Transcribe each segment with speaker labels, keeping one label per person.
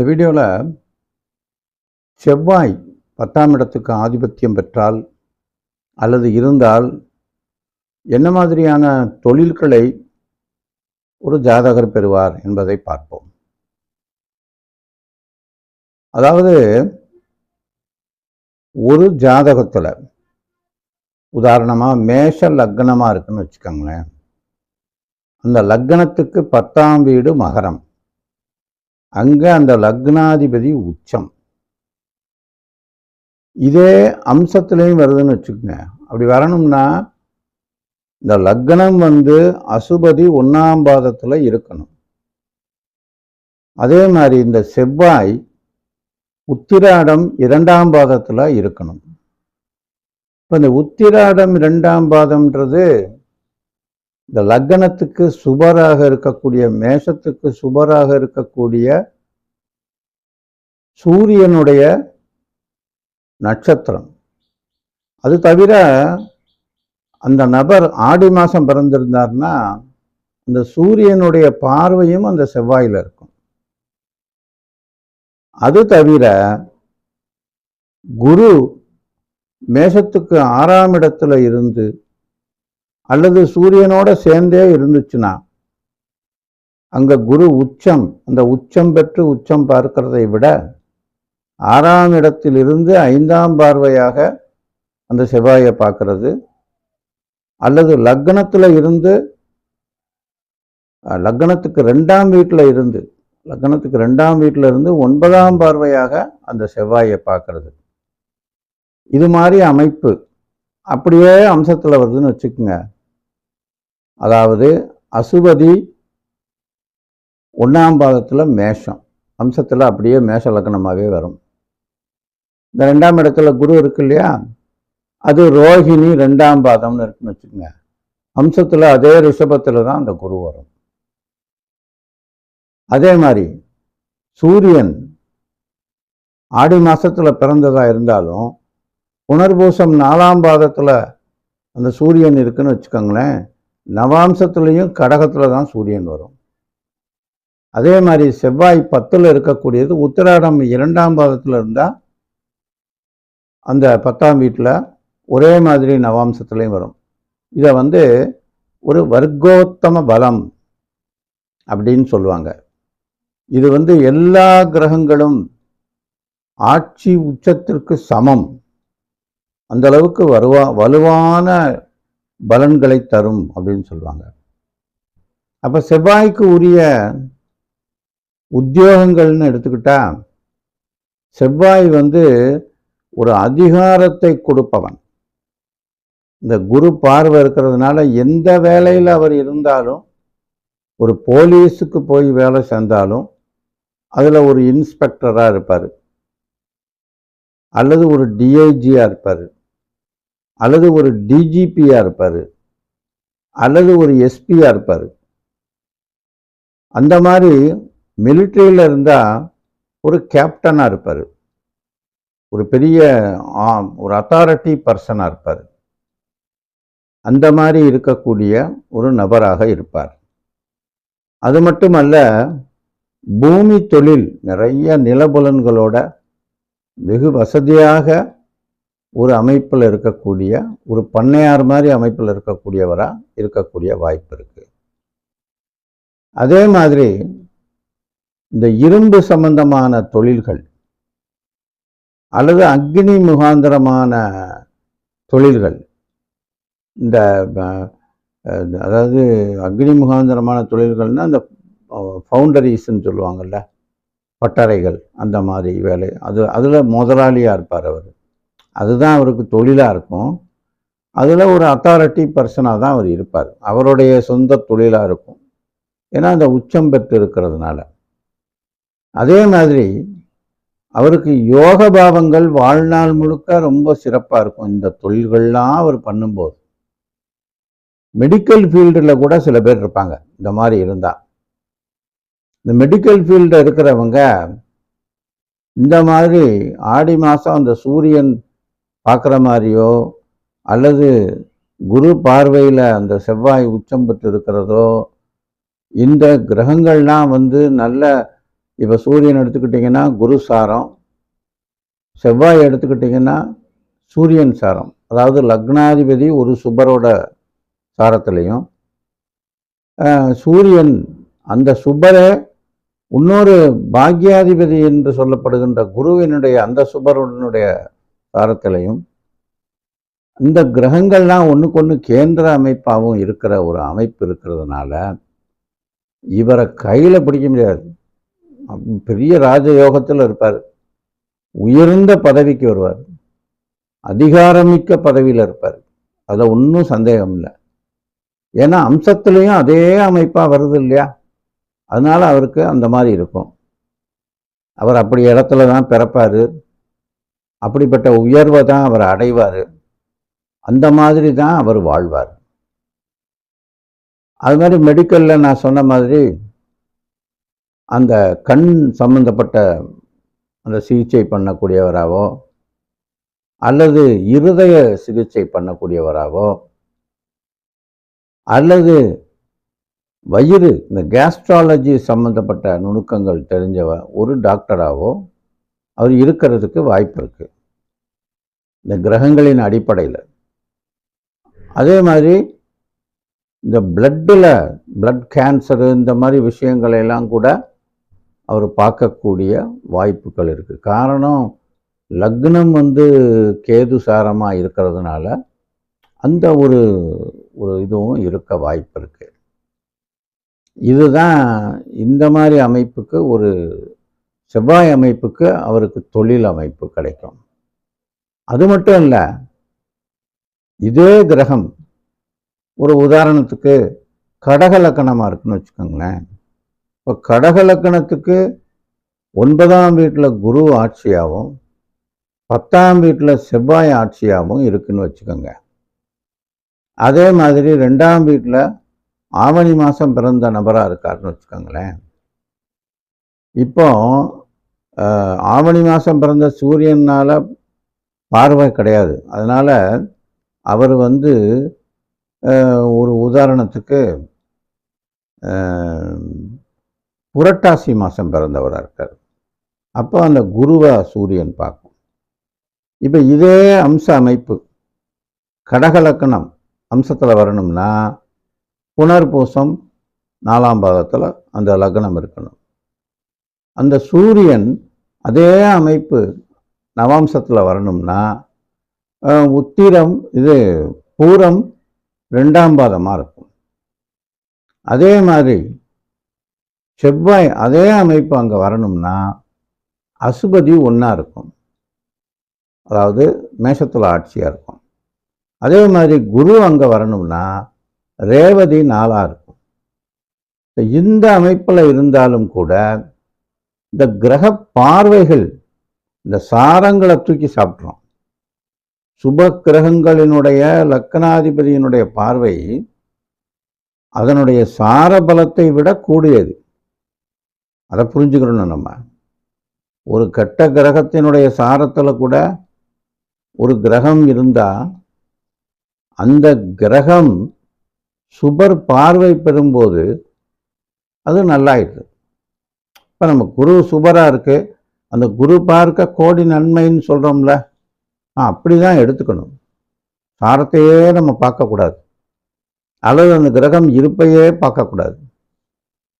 Speaker 1: இந்த வீடியோவில் செவ்வாய் பத்தாம் இடத்துக்கு ஆதிபத்தியம் பெற்றால் அல்லது இருந்தால் என்ன மாதிரியான தொழில்களை ஒரு ஜாதகர் பெறுவார் என்பதை பார்ப்போம். அதாவது ஒரு ஜாதகத்தில் உதாரணமாக மேஷ லக்னமாக இருக்குன்னு வச்சுக்கோங்களேன். அந்த லக்னத்துக்கு பத்தாம் வீடு மகரம். அங்கே அந்த லக்னாதிபதி உச்சம். இதே அம்சத்துலேயும் வருதுன்னு வச்சுக்கோங்க. அப்படி வரணும்னா இந்த லக்னம் வந்து அசுபதி ஒன்றாம் பாதத்தில் இருக்கணும். அதே மாதிரி இந்த செவ்வாய் உத்திராடம் இரண்டாம் பாதத்தில் இருக்கணும். இப்போ இந்த உத்திராடம் இரண்டாம் பாதம்ன்றது இந்த லக்னத்துக்கு சுபராக இருக்கக்கூடிய மேஷத்துக்கு சுபராக இருக்கக்கூடிய சூரியனுடைய நட்சத்திரம். அது தவிர அந்த நபர் ஆடி மாதம் பிறந்திருந்தார்னா அந்த சூரியனுடைய பார்வையும் அந்த செவ்வாயில் இருக்கும். அது தவிர குரு மேஷத்துக்கு ஆறாம் இடத்துல இருந்து அல்லது சூரியனோட சேர்ந்தே இருந்துச்சுன்னா அங்க குரு உச்சம் அந்த உச்சம் பெற்று உச்சம் பார்க்கிறதை விட ஆறாம் இடத்திலிருந்து ஐந்தாம் பார்வையாக அந்த செவ்வாயை பார்க்கறது. அல்லது லக்னத்தில் இருந்து லக்னத்துக்கு ரெண்டாம் வீட்டில் இருந்து லக்னத்துக்கு ரெண்டாம் வீட்டில் இருந்து ஒன்பதாம் பார்வையாக அந்த செவ்வாயை பார்க்கறது. இது மாதிரி அமைப்பு அப்படியே அம்சத்தில் வருதுன்னு வச்சுக்கோங்க. அதாவது அசுபதி ஒன்றாம் பாதத்தில் மேஷம். அம்சத்தில் அப்படியே மேஷ லக்னமாகவே வரும். இந்த ரெண்டாம் இடத்துல குரு இருக்கு இல்லையா? அது ரோஹிணி ரெண்டாம் பாதம்னு இருக்குன்னு வச்சுக்கோங்க. அம்சத்தில் அதே ரிஷபத்தில் தான் அந்த குரு வரும். அதே மாதிரி சூரியன் ஆடி மாதத்தில் பிறந்ததாக இருந்தாலும் புனர்பூசம் நாலாம் பாதத்தில் அந்த சூரியன் இருக்குன்னு வச்சுக்கோங்களேன் நவாம்சத்துலேயும் கடகத்தில் தான் சூரியன் வரும். அதே மாதிரி செவ்வாய் பத்தில் இருக்கக்கூடியது உத்திராடம் இரண்டாம் பாதத்தில் இருந்தால் அந்த பத்தாம் வீட்டில் ஒரே மாதிரி நவாம்சத்துலேயும் வரும். இதை வந்து ஒரு வர்க்கோத்தம பலம் அப்படின்னு சொல்லுவாங்க. இது வந்து எல்லா கிரகங்களும் ஆட்சி உச்சத்திற்கு சமம். அந்த அளவுக்கு வருவா வலுவான பலன்களை தரும் அப்படின்னு சொல்லுவாங்க. அப்போ செவ்வாய்க்கு உரிய உத்தியோகங்கள்னு எடுத்துக்கிட்டா செவ்வாய் வந்து ஒரு அதிகாரத்தை கொடுப்பவன். இந்த குரு பார்வை இருக்கிறதுனால எந்த வேலையில் அவர் இருந்தாலும் ஒரு போலீஸுக்கு போய் வேலை செஞ்சாலும் அதில் ஒரு இன்ஸ்பெக்டராக இருப்பார். அல்லது ஒரு டிஐஜியாக இருப்பார். அல்லது ஒரு டிஜிபியாக இருப்பார். அல்லது ஒரு எஸ்பியாக இருப்பார். அந்த மாதிரி மிலிட்ரியில் இருந்தால் ஒரு கேப்டனாக இருப்பார். ஒரு பெரிய ஒரு அத்தாரிட்டி பர்சனாக இருப்பார். அந்த மாதிரி இருக்கக்கூடிய ஒரு நபராக இருப்பார். அது மட்டுமல்ல பூமி தொழில் நிறைய நிலபுலன்களோட வெகு வசதியாக ஒரு அமைப்பில் இருக்கக்கூடிய ஒரு பண்ணையார் மாதிரி அமைப்பில் இருக்கக்கூடியவராக இருக்கக்கூடிய வாய்ப்பு இருக்குது அதே மாதிரி இந்த இரும்பு சம்பந்தமான தொழில்கள் அல்லது அக்னி முகாந்திரமான தொழில்கள் இந்த அதாவது அக்னி முகாந்திரமான தொழில்கள்னால் இந்த ஃபவுண்டரிஸ்ன்னு சொல்லுவாங்கல்ல பட்டறைகள் அந்த மாதிரி வேலை அது அதில் முதலாளியாக இருப்பார் அவர். அதுதான் அவருக்கு தொழிலாக இருக்கும். அதில் ஒரு அத்தாரிட்டி பர்சனாக தான் அவர் இருப்பார். அவருடைய சொந்த தொழிலாக இருக்கும். ஏன்னா அந்த உச்சம் பெற்று இருக்கிறதுனால அதே மாதிரி அவருக்கு யோக பாவங்கள் வாழ்நாள் முழுக்க ரொம்ப சிறப்பாக இருக்கும். இந்த தொழில்கள்லாம் அவர் பண்ணும்போது. மெடிக்கல் ஃபீல்டில் கூட சில பேர் இருப்பாங்க. இந்த மாதிரி இருந்தால் இந்த மெடிக்கல் ஃபீல்டில் இருக்கிறவங்க இந்த மாதிரி ஆடி மாதம் அந்த சூரியன் பார்க்குற மாதிரியோ அல்லது குரு பார்வையில் அந்த செவ்வாய் உச்சம் பெற்று இருக்கிறதோ இந்த கிரகங்கள்லாம் வந்து நல்ல இப்போ சூரியன் எடுத்துக்கிட்டிங்கன்னா குரு சாரம் செவ்வாய் எடுத்துக்கிட்டிங்கன்னா சூரியன் சாரம். அதாவது லக்னாதிபதி ஒரு சுபரோட சாரத்துலேயும் சூரியன் அந்த சுபரை இன்னொரு பாக்யாதிபதி என்று சொல்லப்படுகின்ற குருவினுடைய அந்த சுபருடனுடைய சாரத்திலையும். இந்த கிரகங்கள்லாம் ஒன்றுக்கொன்று கேந்திர அமைப்பாகவும் இருக்கிற ஒரு அமைப்பு இருக்கிறதுனால இவரை கையில் பிடிக்க முடியாது. பெரிய ராஜயோகத்தில் இருப்பார். உயர்ந்த பதவிக்கு வருவார். அதிகாரமிக்க பதவியில் இருப்பார். அதில் ஒன்றும் சந்தேகம் இல்லை. ஏன்னா அம்சத்துலேயும் அதே அமைப்பாக வருது இல்லையா? அதனால அவருக்கு அந்த மாதிரி இருக்கும். அவர் அப்படி இடத்துல தான் பிறப்பார். அப்படிப்பட்ட உயர்வை தான் அவர் அடைவார். அந்த மாதிரி தான் அவர் வாழ்வார். அது மாதிரி மெடிக்கலில் நான் சொன்ன மாதிரி அந்த கண் சம்பந்தப்பட்ட அந்த சிகிச்சை பண்ணக்கூடியவராவோ அல்லது இருதய சிகிச்சை பண்ணக்கூடியவராவோ அல்லது வயிறு இந்த கேஸ்ட்ராலஜி சம்பந்தப்பட்ட நுணுக்கங்கள் தெரிஞ்சவ ஒரு டாக்டராகவோ அவர் இருக்கிறதுக்கு வாய்ப்பு இருக்குது இந்த கிரகங்களின் அடிப்படையில். அதே மாதிரி இந்த பிளட்டில் பிளட் கேன்சரு இந்த மாதிரி விஷயங்களையெல்லாம் கூட அவர் பார்க்கக்கூடிய வாய்ப்புகள் இருக்குது காரணம் லக்னம் வந்து கேது சாரமாக இருக்கிறதுனால அந்த ஒரு ஒரு இதுவும் இருக்க வாய்ப்பு இருக்குது இதுதான் இந்த மாதிரி அமைப்புக்கு ஒரு செவ்வாய் அமைப்புக்கு அவருக்கு தொழில் அமைப்பு கிடைக்கும். அது மட்டும் இல்லை இதே கிரகம் ஒரு உதாரணத்துக்கு கடக லக்கணமாக இருக்குன்னு வச்சுக்கோங்களேன். இப்போ கடக லக்கணத்துக்கு ஒன்பதாம் வீட்டில் குரு ஆட்சியாகவும் பத்தாம் வீட்டில் செவ்வாய் ஆட்சியாகவும் இருக்குன்னு வச்சுக்கோங்க. அதே மாதிரி ரெண்டாம் வீட்டில் ஆவணி மாதம் பிறந்த நபராக இருக்காருன்னு வச்சுக்கோங்களேன். இப்போ ஆவணி மாதம் பிறந்த சூரியனால் பார்வை கிடையாது. அதனால் அவர் வந்து ஒரு உதாரணத்துக்கு புரட்டாசி மாதம் பிறந்தவராக இருக்கார். அப்போ அந்த குருவை சூரியன் பார்க்கும். இப்போ இதே அம்ச அமைப்பு கடகலக்கணம் அம்சத்தில் வரணும்னா புனர்பூசம் நாலாம் பாதத்தில் அந்த லக்னம் இருக்கணும். அந்த சூரியன் அதே அமைப்பு நவாம்சத்தில் வரணும்னா உத்திரம் இது பூரம் ரெண்டாம் பாதமாக இருக்கும். அதே மாதிரி செவ்வாய் அதே அமைப்பு அங்கே வரணும்னா அசுபதி ஒன்றா இருக்கும். அதாவது மேஷத்தில் ஆட்சியாக இருக்கும். அதே மாதிரி குரு அங்கே வரணும்னா ரேவதி நாளாக இருக்கும். இந்த அமைப்பில் இருந்தாலும் கூட இந்த கிரக பார்வைகள் இந்த சாரங்களை தூக்கி சாப்பிட்றோம் சுப கிரகங்களினுடைய லக்கணாதிபதியினுடைய பார்வை அதனுடைய சார பலத்தை விட கூடியது. அதை புரிஞ்சுக்கணும் நம்ம. ஒரு கெட்ட கிரகத்தினுடைய சாரத்தில் கூட ஒரு கிரகம் இருந்தால் அந்த கிரகம் சுபர் பார்வை பெறும்போது அது நல்லாயிடுது. இப்போ நம்ம குரு சுபராக இருக்குது அந்த குரு பார்க்க கோடி நன்மைன்னு சொல்கிறோம்ல அப்படி தான் எடுத்துக்கணும். சாரத்தையே நம்ம பார்க்கக்கூடாது. அல்லது அந்த கிரகம் இருப்பையே பார்க்கக்கூடாது.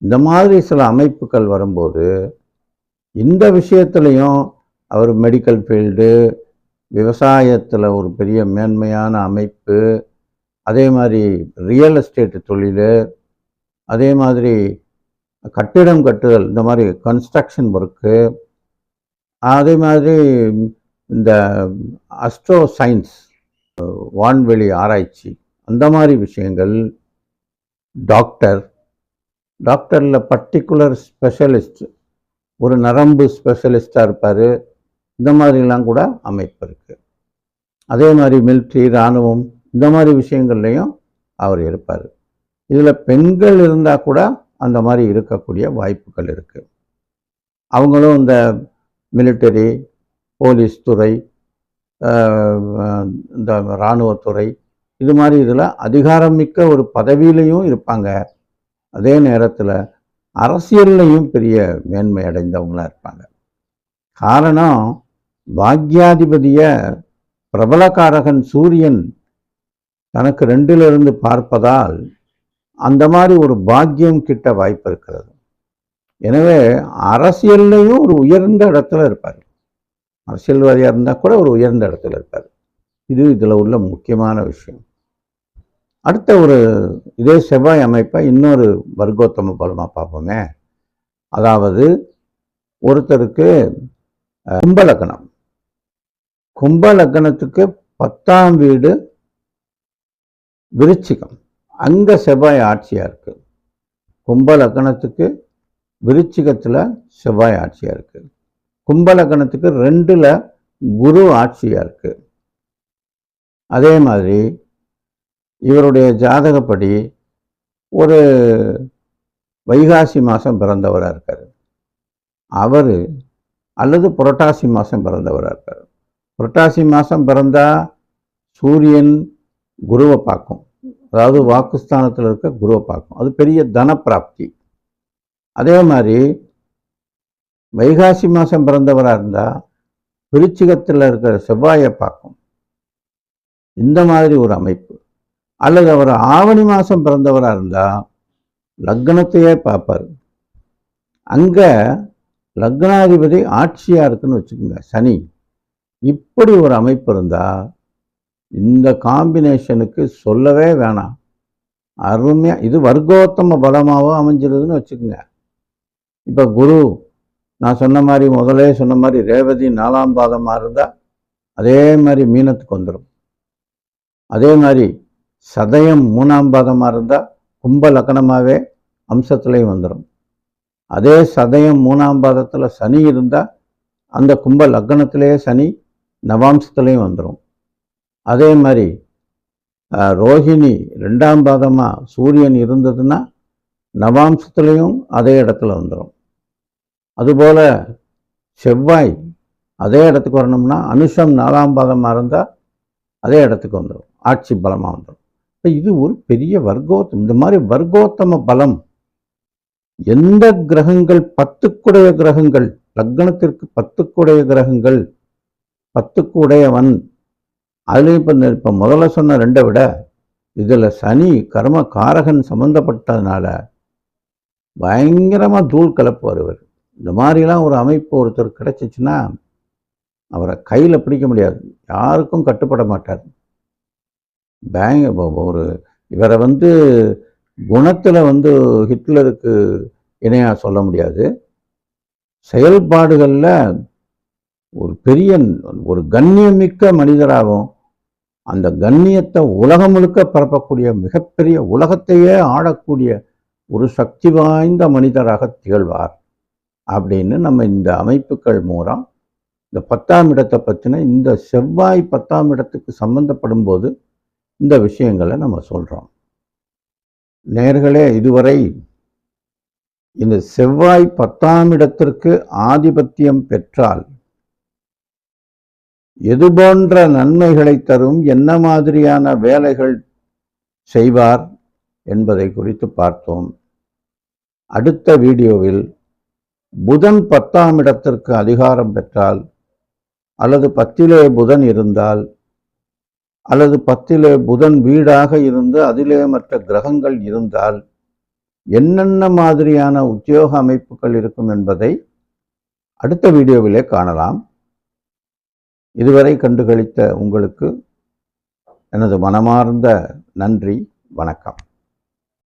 Speaker 1: இந்த மாதிரி சில அமைப்புகள் வரும்போது இந்த விஷயத்துலையும் அவர் மெடிக்கல் ஃபீல்டு விவசாயத்தில் ஒரு பெரிய மேன்மையான அமைப்பு அதே மாதிரி ரியல் எஸ்டேட் தொழில் அதே மாதிரி கட்டிடம் கட்டுதல் இந்த மாதிரி கன்ஸ்ட்ரக்ஷன் ஒர்க்கு அதே மாதிரி இந்த அஸ்ட்ரோ சயின்ஸ் வான்வெளி ஆராய்ச்சி அந்த மாதிரி விஷயங்கள். டாக்டர் டாக்டரில் பர்டிகுலர் ஸ்பெஷலிஸ்ட் ஒரு நரம்பு ஸ்பெஷலிஸ்டாக இருப்பார். இந்த மாதிரிலாம் கூட அமைப்பு இருக்குது அதே மாதிரி மிலிட்ரி இராணுவம் இந்த மாதிரி விஷயங்கள்லையும் அவர் இருப்பார். இதில் பெண்கள் இருந்தால் கூட அந்த மாதிரி இருக்கக்கூடிய வாய்ப்புகள் இருக்குது அவங்களும் இந்த மிலிட்டரி போலீஸ் துறை இந்த இராணுவத்துறை இது மாதிரி இதில் அதிகாரமிக்க ஒரு பதவியிலையும் இருப்பாங்க. அதே நேரத்தில் அரசியல்லையும் பெரிய மேன்மை அடைந்தவங்களாக இருப்பாங்க. காரணம் பாக்யாதிபதிய பிரபலகாரகன் சூரியன் தனக்கு ரெண்டிலிருந்து பார்ப்பதால் அந்த மாதிரி ஒரு பாக்கியம் கிட்ட வாய்ப்பு இருக்கிறது. எனவே அரசியல்லையும் ஒரு உயர்ந்த இடத்துல இருப்பார். அரசியல்வாதியாக இருந்தால் கூட ஒரு உயர்ந்த இடத்துல இருப்பார். இது இதில் உள்ள முக்கியமான விஷயம். அடுத்த ஒரு இதே செவ்வாய் அமைப்பை இன்னொரு வர்க்கோத்தம பலமாக பார்ப்போமே. அதாவது ஒருத்தருக்கு கும்பலக்கணம் கும்பலக்கணத்துக்கு பத்தாம் வீடு விருச்சிகம். அங்க செவ்வாய் ஆட்சியாக இருக்குது கும்ப லக்கணத்துக்கு விருச்சிகத்தில் செவ்வாய் ஆட்சியாக இருக்குது கும்ப லக்கணத்துக்கு ரெண்டில் குரு ஆட்சியாக இருக்குது அதே மாதிரி இவருடைய ஜாதகப்படி ஒரு வைகாசி மாதம் பிறந்தவராக இருக்கார். அவர் அல்லது புரட்டாசி மாதம் பிறந்தவராக இருக்கார். புரட்டாசி மாதம் பிறந்தால் சூரியன் குருவை பார்க்கும். அதாவது வாக்குஸ்தானத்தில் இருக்க குருவை பார்க்கும் அது பெரிய தனப்பிராப்தி. அதே மாதிரி வைகாசி மாதம் பிறந்தவராக இருந்தால் விருச்சிகத்தில் இருக்கிற செவ்வாயை பார்க்கும் இந்த மாதிரி ஒரு அமைப்பு. அல்லது அவர் ஆவணி மாதம் பிறந்தவராக இருந்தால் லக்னத்தையே பார்ப்பார். அங்கே லக்னாதிபதி ஆட்சியாக இருக்குன்னு வச்சுக்கோங்க சனி. இப்படி ஒரு அமைப்பு இருந்தால் இந்த காம்பினேஷனுக்கு சொல்லவே வேணாம். அருமையாக இது வர்க்கோத்தம பலமாகவும் அமைஞ்சிருதுன்னு வச்சுக்கோங்க. இப்போ குரு நான் சொன்ன மாதிரி முதலே சொன்ன மாதிரி ரேவதி நாலாம் பாதமாக இருந்தால் அதே மாதிரி மீனத்துக்கு வந்துடும் அதே மாதிரி சதயம் மூணாம் பாதமாக இருந்தால் கும்ப லக்கணமாகவே அம்சத்துலேயும் வந்துடும் அதே சதயம் மூணாம் பாதத்தில் சனி இருந்தால் அந்த கும்ப லக்னத்திலேயே சனி நவாம்சத்துலேயும் வந்துடும் அதே மாதிரி ரோஹிணி ரெண்டாம் பாதமாக சூரியன் இருந்ததுன்னா நவாம்சத்துலேயும் அதே இடத்துல வந்துடும் அதுபோல் செவ்வாய் அதே இடத்துக்கு வரணும்னா அனுஷம் நாலாம் பாதமாக இருந்தால் அதே இடத்துக்கு வந்துடும் ஆட்சி பலமாக வந்துடும் இப்போ இது ஒரு பெரிய வர்க்கோத்தம். இந்த மாதிரி வர்க்கோத்தம பலம் எந்த கிரகங்கள் பத்துக்குடைய கிரகங்கள் லக்னத்திற்கு பத்துக்குடைய கிரகங்கள் பத்துக்குடையவன் அதுலேயும் இப்போ இந்த இப்போ முதல்ல சொன்ன ரெண்டை விட இதில் சனி கர்ம காரகன் சம்மந்தப்பட்டதுனால பயங்கரமாக தூள் கலப்பு இவர். இந்த மாதிரிலாம் ஒரு அமைப்பு ஒருத்தர் கிடைச்சிச்சுன்னா அவரை கையில் பிடிக்க முடியாது. யாருக்கும் கட்டுப்பட மாட்டார். பேங் ஒரு இவரை வந்து குணத்தில் வந்து ஹிட்லருக்கு இணையாக சொல்ல முடியாது. செயல்பாடுகளில் ஒரு பெரிய ஒரு கண்ணியமிக்க மனிதராகவும் அந்த கண்ணியத்தை உலகம் முழுக்க பரப்பக்கூடிய மிகப்பெரிய உலகத்தையே ஆடக்கூடிய ஒரு சக்தி வாய்ந்த மனிதராக திகழ்வார் அப்படின்னு நம்ம இந்த அமைப்புகள் மூலம் இந்த பத்தாம் இடத்தை பற்றின இந்த செவ்வாய் பத்தாம் இடத்துக்கு சம்பந்தப்படும் போது இந்த விஷயங்களை நம்ம சொல்கிறோம் நேர்களே இதுவரை இந்த செவ்வாய் பத்தாம் இடத்திற்கு ஆதிபத்தியம் பெற்றால் எது போன்ற நன்மைகளை தரும் என்ன மாதிரியான வேலைகள் செய்வார் என்பதை குறித்து பார்த்தோம். அடுத்த வீடியோவில் புதன் பத்தாம் இடத்திற்கு அதிகாரம் பெற்றால் அல்லது பத்திலே புதன் இருந்தால் அல்லது பத்திலே புதன் வீடாக இருந்து அதிலே மற்ற கிரகங்கள் இருந்தால் என்னென்ன மாதிரியான உத்தியோக அமைப்புகள் இருக்கும் என்பதை அடுத்த வீடியோவிலே காணலாம். இதுவரை கண்டுகளித்த உங்களுக்கு எனது மனமார்ந்த நன்றி வணக்கம்.